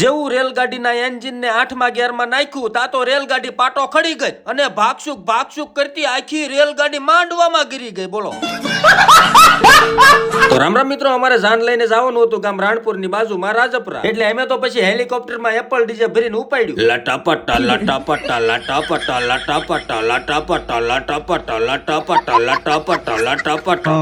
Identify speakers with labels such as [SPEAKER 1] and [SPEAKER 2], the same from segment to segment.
[SPEAKER 1] જેવું રેલગાડીના એન્જિનને આઠમા ગિયરમાં નાખ્યું, તા તો રેલગાડી પાટો ખડી ગઈ અને ભાગસુક ભાગસુક કરતી આખી રેલગાડી માંડવામાં ગીરી ગઈ, બોલો. તો રામ રામ મિત્રો, અમારે જાન લઈને જવાનું હતું ગામ રાણપુરની બાજુમાં રાજપરા. એટલે અમે તો પછી હેલિકોપ્ટરમાં એપલ ડીજે ભરીને ઉપાડ્યું. લટાપટા લટાપટા લટાપટા લટાપટા લટાપટા લટાપટા લટાપટા લટાપટા લટાપટા.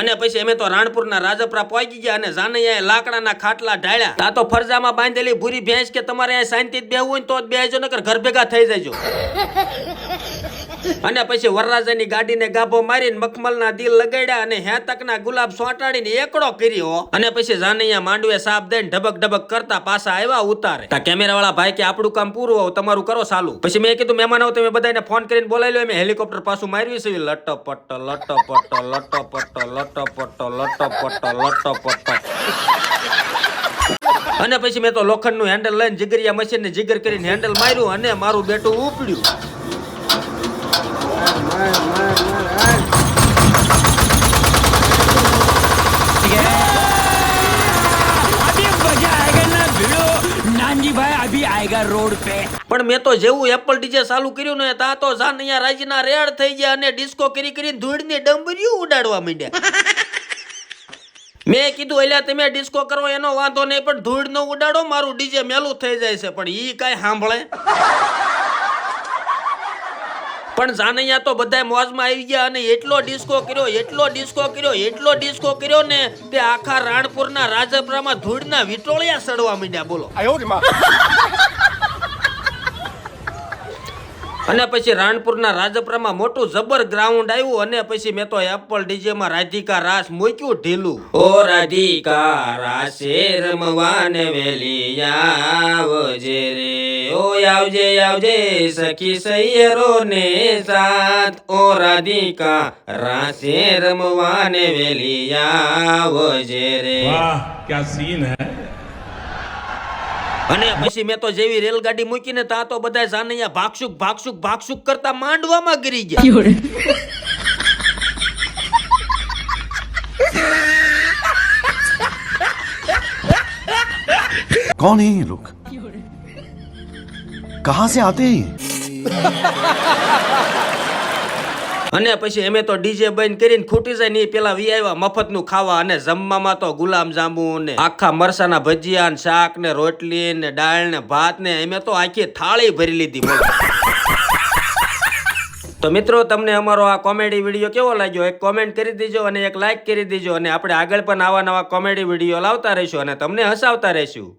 [SPEAKER 1] અને પછી અમે તો રાણપુરના રાજપરા પહોંચી ગયા અને જાનૈયાએ લાકડાના ખાટલા ઢાળ્યા. તા તો ફરજામાં બાંધેલી ભૂરી ભેંસ કે તમારે અહીંયા શાંતિ બેહવું હોય તો જ બેહજો, નકર ઘર ભેગા થઈ જજો. અને પછી વરરાજાની ગાડીને ગાભો મારીને મખમલના દિલ લગાડ્યા અને હેતકના ગુલાબ સોંટાડીને એકડો કર્યો. અને પછી જાનૈયા માંડવે સાપ દઈને ઢબક ઢબક કરતા પાછા આવ્યા ઉતારે. તા કેમેરા વાળા ભાઈ કે, આપણું કામ પૂરું હોવ, તમારું કરો ચાલુ. પછી મેં કીધું, મહેમાન આવો તમે બધાને ફોન કરીને બોલાવી લો મેં હેલિકોપ્ટર પાછું માર્યું છે. લટપટ લટપટ લટપટ લટપટ લટપટ લટપટ. અને પછી મેં તો લોખંડનું હેન્ડલ લઈને જીગરિયા મશીન ને જીગર કરીને હેન્ડલ માર્યું અને મારું બેટું ઉપડ્યું.
[SPEAKER 2] नानजी भाई अभी आएगा रोड पे
[SPEAKER 1] પણ મેં તો જેવું એપલ ડીજે ચાલુ કર્યું ને તા તો જાનૈયા રાજના રેડ થઈ ગયા અને ડિસ્કો કરી કરીને ધૂળની ડંબરીયું ઉડાડવા માંડ્યા મેં કીધું એલા તમે ડિસ્કો કરો એનો વાંધો નહીં પણ ધૂળ નો ઉડાડો મારું ડીજે મેલું થઈ જાય છે પણ ઈ કાંઈ સાંભળે પણ જાનૈયા તો બધા મોજમાં આવી ગયા અને એટલો ડિસ્કો કર્યો એટલો ડિસ્કો કર્યો એટલો ડિસ્કો કર્યો ને તે આખા રાણપુરના રાજપરામાં ધૂળના વિટોળિયા સડવા માંડ્યા બોલો અને પછી રાણપુરના રાજપરામાં મોટું જબર ગ્રાઉન્ડ આવ્યું અને પછી મેં તો એપલ ડીજેમાં રાધિકા રાસ મૂક્યું ઢીલું. ઓ રાધિકા રાસે રમવાને વેલી આવજે રે. ઓ આવજે આવજે સખી સૈયરો ને સાથ. ઓ રાધિકા રાસે રમવાને વેલી આવજે રે.
[SPEAKER 3] વાહ ક્યા સીન હે?
[SPEAKER 1] અને પછી મેં તો જેવી રેલગાડી મૂકીને તા તો બધા જાનૈયા ભાગશુક ભાગશુક ભાગશુક કરતા માંડવામાં ગરી ગયા
[SPEAKER 4] कौन है ये लोग कहां से आते हैं ये?
[SPEAKER 1] અને પછી અમે તો ડીજે બંધ કરીને ખૂટી જાય ને પેલા વી આવ્યા મફતનું ખાવા અને જમવામાં તો ગુલાબ જાંબુ ને આખા મરસાના ભજીયા ને શાક ને રોટલી ને દાળ ને ભાત ને અમે તો આખી થાળી ભરી લીધી તો મિત્રો, તમને અમારો આ કોમેડી વીડિયો કેવો લાગ્યો? એક કોમેન્ટ કરી દેજો અને એક લાઈક કરી દેજો અને આપણે આગળ પણ આવા નવા કોમેડી વીડિયો લાવતા રહીશું અને તમને હસાવતા રહીશું.